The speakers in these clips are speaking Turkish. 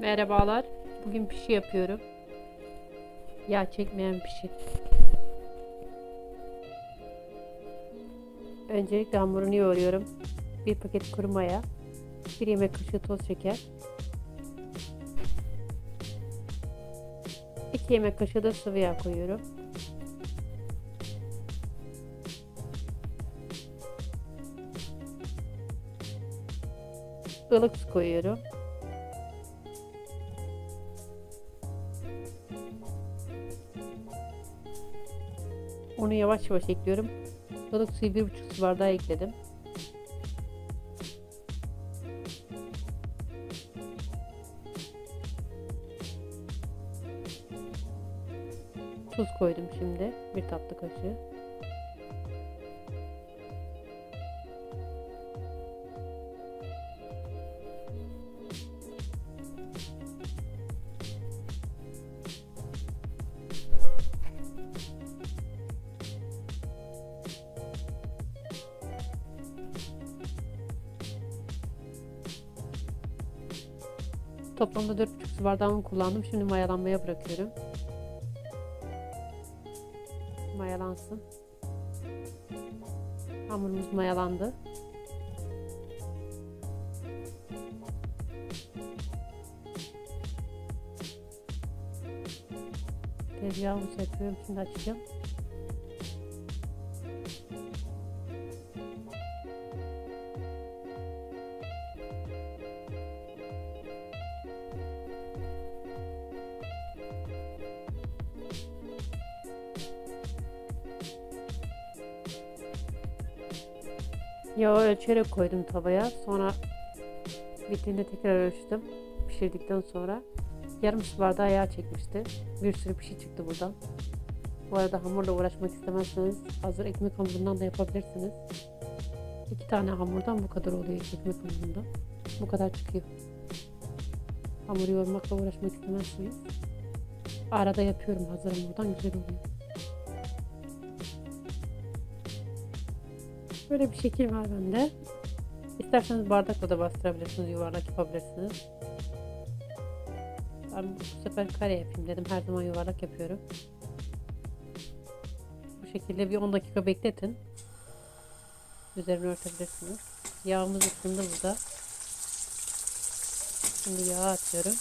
Merhabalar. Bugün pişi yapıyorum. Yağ çekmeyen pişi. Öncelikle hamurunu yoğuruyorum. Bir paket kuru maya, bir yemek kaşığı toz şeker, iki yemek kaşığı da sıvı yağ koyuyorum. ılık su koyuyorum. Onu yavaş yavaş ekliyorum. Balık suyu bir buçuk su bardağı ekledim. Tuz koydum şimdi. Bir tatlı kaşığı. Toplamda 4,5 su bardağı un kullandım. Şimdi mayalanmaya bırakıyorum. Mayalansın. Hamurumuz mayalandı. Tezgahımı yapıyorum. Şimdi açacağım. Yağı ölçerek koydum tavaya. Sonra bittiğinde tekrar ölçtüm. Pişirdikten sonra yarım su bardağı yağ çekmişti. Bir sürü pişi çıktı buradan. Bu arada hamurla uğraşmak istemezseniz hazır ekmek hamurundan da yapabilirsiniz. İki tane hamurdan bu kadar oluyor ekmek hamurundan. Bu kadar çıkıyor. Hamuru yoğurmakla uğraşmak istemezseniz arada yapıyorum hazır hamurdan güzel oluyor. Böyle bir şekil var bende. İsterseniz bardakla da bastırabilirsiniz, yuvarlak yapabilirsiniz. Ben bu sefer kare yapayım dedim. Her zaman yuvarlak yapıyorum. Bu şekilde bir 10 dakika bekletin. Üzerini örtebilirsiniz. Yağımız ısındı burada. Şimdi yağ atıyorum.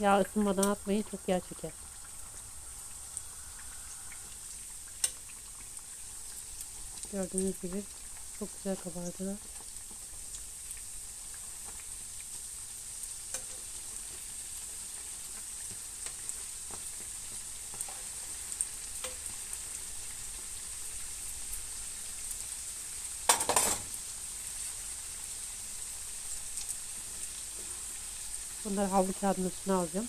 Yağ ısınmadan atmayın çok yağ çeker. Gördüğünüz gibi çok güzel kabardılar. Bunları havlu kağıdının üstüne alacağım.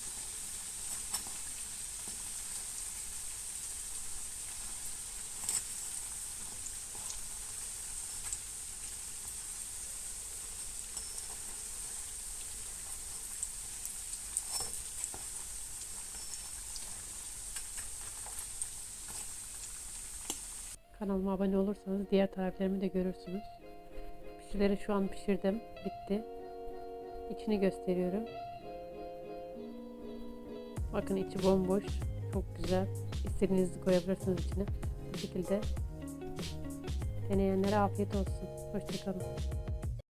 Kanalıma abone olursanız diğer tariflerimi de görürsünüz. Pişileri şu an pişirdim. Bitti. İçini gösteriyorum. Bakın içi bomboş. Çok güzel. İstediğinizi koyabilirsiniz içine. Bu şekilde deneyenlere afiyet olsun. Hoşçakalın.